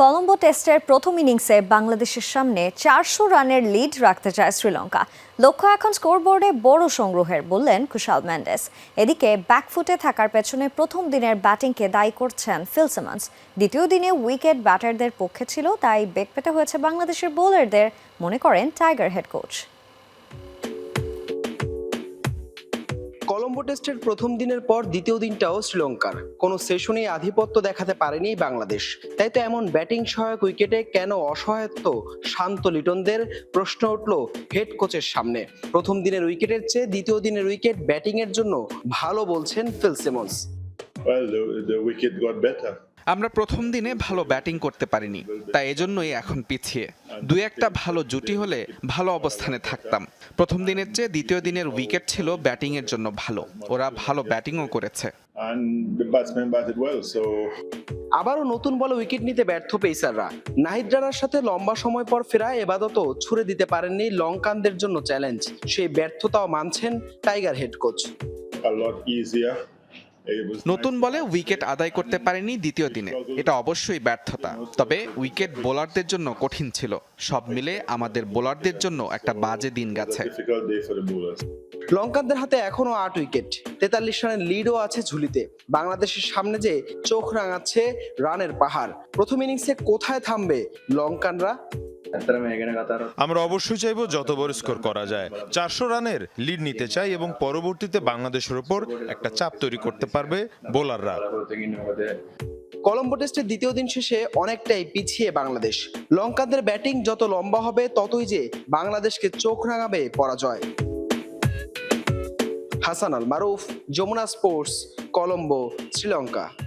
কলম্বো টেস্টের প্রথম ইনিংসে বাংলাদেশের সামনে চারশো রানের লিড রাখতে চায় শ্রীলঙ্কা। লক্ষ্য এখন স্কোরবোর্ডে বড় সংগ্রহের, বললেন কুশাল ম্যান্ডেস এদিকে ব্যাকফুটে থাকার পেছনে প্রথম দিনের ব্যাটিংকে দায়ী করছেন ফিল সিমন্স। দ্বিতীয় দিনে উইকেট ব্যাটারদের পক্ষে ছিল, তাই বেগ পেতে হয়েছে বাংলাদেশের বোলারদের, মনে করেন টাইগার হেড কোচ। কলম্বো টেস্টের প্রথম দিনের পর দ্বিতীয় দিনটাও শ্রীলঙ্কার। কোনো সেশনে আধিপত্য দেখাতে পারেনি বাংলাদেশ। তাই তো এমন ব্যাটিং সহায়ক উইকেটে কেন অসহায়ত্ব? শান্ত লিটনদের প্রশ্ন উঠল হেড কোচের সামনে। প্রথম দিনের উইকেটের চেয়ে দ্বিতীয় দিনের উইকেট ব্যাটিংয়ের জন্য ভালো বলছেন feel Well, the, the wicket got better. আমরা প্রথম দিনে ভালো ব্যাটিং করতে পারিনি তাই এজন্যই এখন পিছিয়ে। দুই একটা ভালো জুটি হলে ভালো অবস্থানে থাকতাম। প্রথম দিনের চেয়ে দ্বিতীয় দিনের উইকেট ছিল ব্যাটিং এর জন্য ভালো ওরা ভালো ব্যাটিংও করেছে। And the batsmen batted well, so আবারও নতুন বলে উইকেট নিতে ব্যর্থ পেসাররা। নাহিদ রানার সাথে লম্বা সময় পর ফেরা এবাদত ছুড়ে দিতে পারেননি লঙ্কানদের জন্য চ্যালেঞ্জ। সেই ব্যর্থতাও মানছেন টাইগার হেড কোচ। নতুন বলে উইকেট আদায় করতে পারেনি দ্বিতীয় দিনে। এটা অবশ্যই ব্যর্থতা। তবে উইকেট বোলারদের জন্য কঠিন ছিল। সব মিলে আমাদের বোলারদের জন্য একটা বাজে দিন গেছে. লঙ্কানদের হাতে এখনও আট উইকেট। তেতাল্লিশ রানের লিডও আছে ঝুলিতে। বাংলাদেশের সামনে যে চোখ রাঙাচ্ছে রানের পাহাড়। প্রথম ইনিংসে কোথায় থামবে লঙ্কানরা? আমরা অবশ্যই চাইব যত বড় স্কোর করা যায়। চারশো রানের লিড নিতে চাই এবং পরবর্তীতে বাংলাদেশের ওপর একটা চাপ তৈরি করতে পারবে বোলাররা। কলম্বো টেস্টের দ্বিতীয় দিন শেষে অনেকটাই পিছিয়ে বাংলাদেশ। লঙ্কানদের ব্যাটিং যত লম্বা হবে ততই যে বাংলাদেশকে চোখ রাঙাবে পরাজয়। হাসান আল মারুফ যমুনা স্পোর্টস কলম্বো শ্রীলঙ্কা।